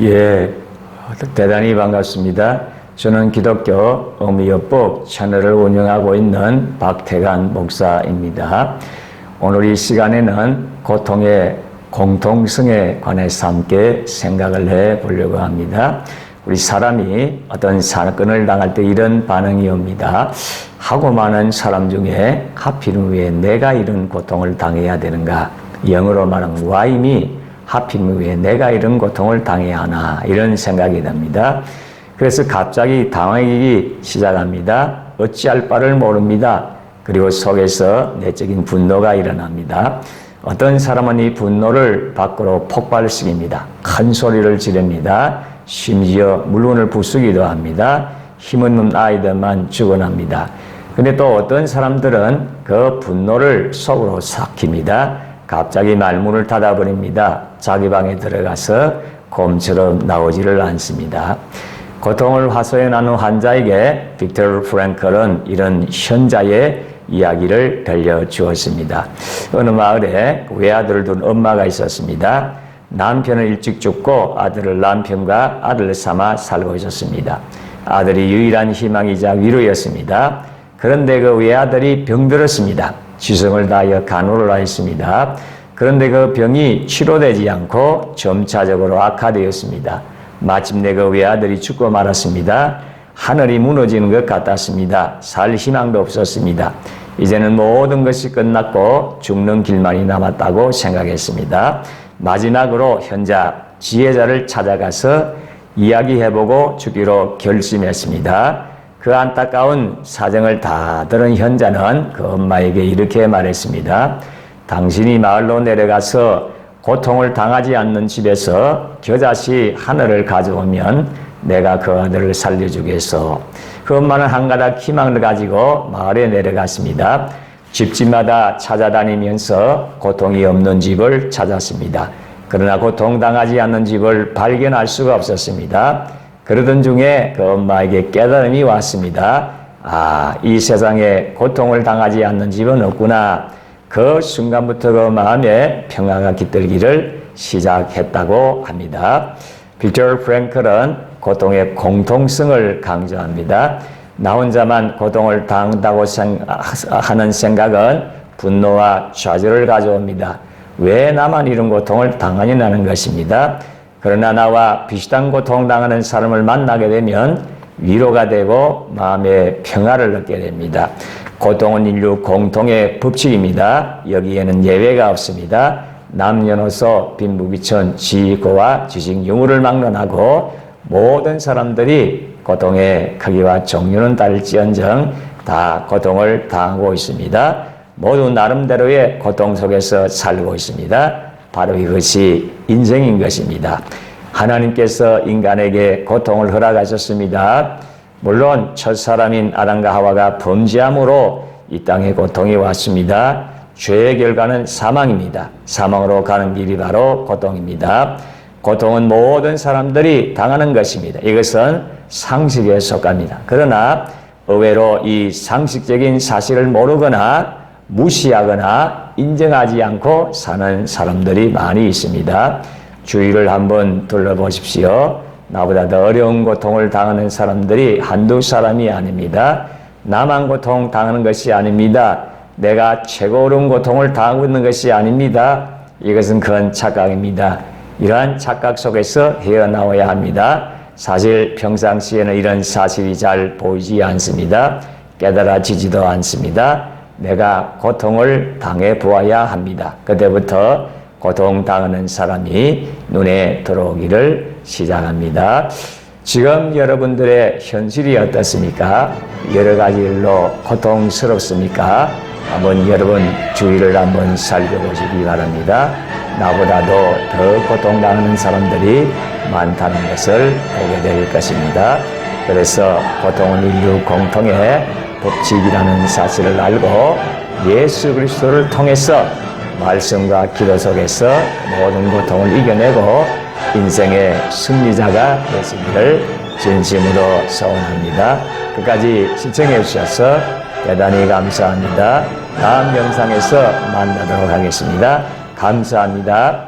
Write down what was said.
예, 대단히 반갑습니다. 저는 기독교 어미여법 채널을 운영하고 있는 박태관 목사입니다. 오늘 이 시간에는 고통의 공통성에 관해서 함께 생각을 해 보려고 합니다. 우리 사람이 어떤 사건을 당할 때 이런 반응이 옵니다. 하고 많은 사람 중에 하필 왜 내가 이런 고통을 당해야 되는가? 영어로 말하면 why me? 하필 왜 내가 이런 고통을 당해야 하나? 이런 생각이 듭니다. 그래서 갑자기 당황하기 시작합니다. 어찌할 바를 모릅니다. 그리고 속에서 내적인 분노가 일어납니다. 어떤 사람은 이 분노를 밖으로 폭발시킵니다. 큰 소리를 지릅니다. 심지어 물건을 부수기도 합니다. 힘없는 아이들만 죽어납니다. 근데 또 어떤 사람들은 그 분노를 속으로 삭힙니다. 갑자기 말문을 닫아버립니다. 자기 방에 들어가서 곰처럼 나오지를 않습니다. 고통을 하소연하는 환자에게 빅터 프랭클은 이런 현자의 이야기를 들려주었습니다. 어느 마을에 외아들을 둔 엄마가 있었습니다. 남편은 일찍 죽고 아들을 남편과 아들 삼아 살고 있었습니다. 아들이 유일한 희망이자 위로였습니다. 그런데 그 외아들이 병들었습니다. 지성을 다하여 간호를 하였습니다. 그런데 그 병이 치료되지 않고 점차적으로 악화되었습니다. 마침내 그 외아들이 죽고 말았습니다. 하늘이 무너지는 것 같았습니다. 살 희망도 없었습니다. 이제는 모든 것이 끝났고 죽는 길만이 남았다고 생각했습니다. 마지막으로 현자 지혜자를 찾아가서 이야기해보고 주기로 결심했습니다. 그 안타까운 사정을 다 들은 현자는 그 엄마에게 이렇게 말했습니다. 당신이 마을로 내려가서 고통을 당하지 않는 집에서 겨자씨 하늘을 가져오면 내가 그 아들을 살려주겠소. 그 엄마는 한 가닥 희망을 가지고 마을에 내려갔습니다. 집집마다 찾아다니면서 고통이 없는 집을 찾았습니다. 그러나 고통당하지 않는 집을 발견할 수가 없었습니다. 그러던 중에 그 엄마에게 깨달음이 왔습니다. 아, 이 세상에 고통을 당하지 않는 집은 없구나. 그 순간부터 그 마음에 평화가 깃들기를 시작했다고 합니다. 비터 프랭클은 고통의 공통성을 강조합니다. 나 혼자만 고통을 당한다고 하는 생각은 분노와 좌절을 가져옵니다. 왜 나만 이런 고통을 당하냐는 것입니다. 그러나 나와 비슷한 고통 당하는 사람을 만나게 되면 위로가 되고 마음의 평화를 얻게 됩니다. 고통은 인류 공통의 법칙입니다. 여기에는 예외가 없습니다. 남녀노소 빈부귀천 지고와 지식 유무를 막론하고 모든 사람들이 고통의 크기와 종류는 다를지언정 다 고통을 당하고 있습니다. 모두 나름대로의 고통 속에서 살고 있습니다. 바로 이것이 인생인 것입니다. 하나님께서 인간에게 고통을 허락하셨습니다. 물론 첫 사람인 아담과 하와가 범죄함으로 이 땅에 고통이 왔습니다. 죄의 결과는 사망입니다. 사망으로 가는 길이 바로 고통입니다. 고통은 모든 사람들이 당하는 것입니다. 이것은 상식에 속합니다. 그러나 의외로 이 상식적인 사실을 모르거나 무시하거나 인정하지 않고 사는 사람들이 많이 있습니다. 주위를 한번 둘러보십시오. 나보다 더 어려운 고통을 당하는 사람들이 한두 사람이 아닙니다. 나만 고통 당하는 것이 아닙니다. 내가 최고 어려운 고통을 당하고 있는 것이 아닙니다. 이것은 큰 착각입니다. 이러한 착각 속에서 헤어나와야 합니다. 사실 평상시에는 이런 사실이 잘 보이지 않습니다. 깨달아지지도 않습니다. 내가 고통을 당해 보아야 합니다. 그때부터 고통 당하는 사람이 눈에 들어오기를 시작합니다. 지금 여러분들의 현실이 어떻습니까? 여러 가지 일로 고통스럽습니까? 한번 여러분 주위를 한번 살펴보시기 바랍니다. 나보다도 더 고통당하는 사람들이 많다는 것을 보게 될 것입니다. 그래서 고통은 인류 공통의 법칙이라는 사실을 알고 예수 그리스도를 통해서 말씀과 기도 속에서 모든 고통을 이겨내고 인생의 승리자가 되시기를 진심으로 소원합니다. 끝까지 시청해 주셔서 대단히 감사합니다. 다음 영상에서 만나도록 하겠습니다. 감사합니다.